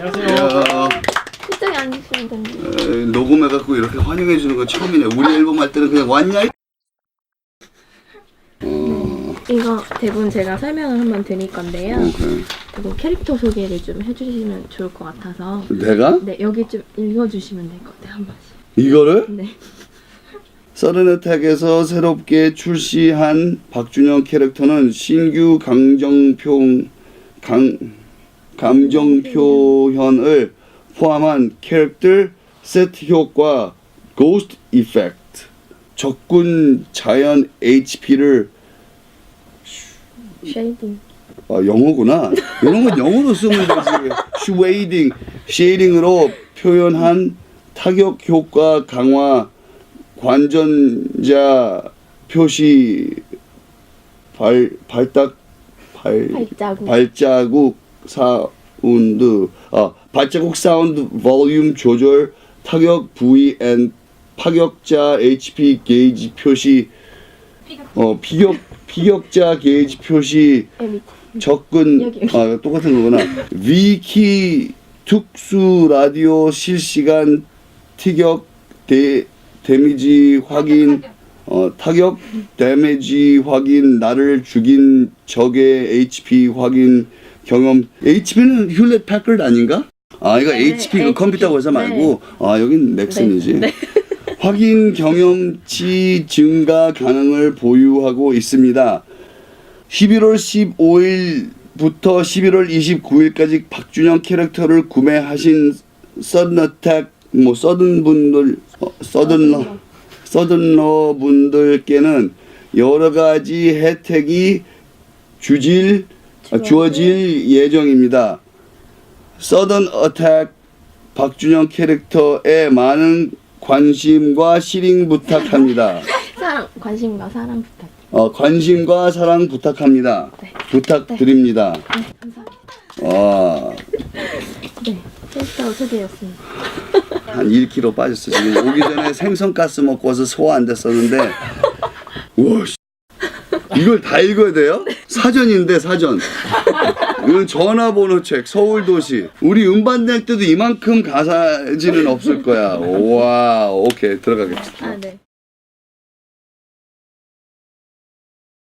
야, 이쪽에 앉으시면 됩니다. 에, 녹음해갖고 이렇게 환영해 주는 거 처음이네. 우리 앨범 할 때는 그냥 왔냐? 이- 어, 이거 대본 제가 설명을 한번 드릴 건데요. 오케이. 그리고 캐릭터 소개를 좀 해주시면 좋을 것 같아서. 내가 네, 여기 좀 읽어주시면 될 것 같아요, 한 번씩. 이거를 네. 서른어택에서 새롭게 출시한 박준영 캐릭터는 신규 감정표 강, 감정 표현을 포함한 캐릭터 세트 효과 고스트 이펙트 적군 자연 HP를 쉐이딩. 아, 영어구나. 이런 건 영어로 쓰면 되지. 쉐이딩, 쉐이딩으로 표현한 타격 효과 강화, 관전자 표시, 발, 발딱, 발, 발자국. 발자국 사운드, 아, 발자국 사운드 볼륨 조절, 타격 부위 앤 파격자 HP 게이지 표시, 어, 피격, 피격자 게이지 표시. 접근. 아 똑같은 거구나. 위키 특수 라디오 실시간 티격 데 데미지 확인 어 타격 데미지 확인 나를 죽인 적의 HP 확인 경험 HP는 휴렛 패커드 아닌가? 아 이거 네, HP 그. 컴퓨터 회사 말고 아 여긴 넥슨이지. 네. 확인 경험치 증가 가능을 보유하고 있습니다. 11월 15일부터 11월 29일까지 박준영 캐릭터를 구매하신 서든어택 뭐 서든 분들 어, 서든러 서든러 분들께는 여러 가지 혜택이 주질 아, 주어질 예정입니다. 서든 어택 박준영 캐릭터에 많은 관심과 실행 부탁합니다. 사랑, 관심과 사랑 부탁. 어, 관심과 사랑 부탁합니다. 네. 부탁드립니다. 네, 감사합니다. 아, 네, 캐릭터 소개였습니다. 한 1kg 빠졌어. 지금 오기 전에 생선가스 먹고 와서 소화 안 됐었는데. 우와, 씨. 이걸 다 읽어야 돼요? 사전인데, 사전. 이건 전화번호 책, 서울도시. 우리 음반대 때도 이만큼 가사지는 없을 거야. 와, 오케이. 들어가겠습니다. 아, 네.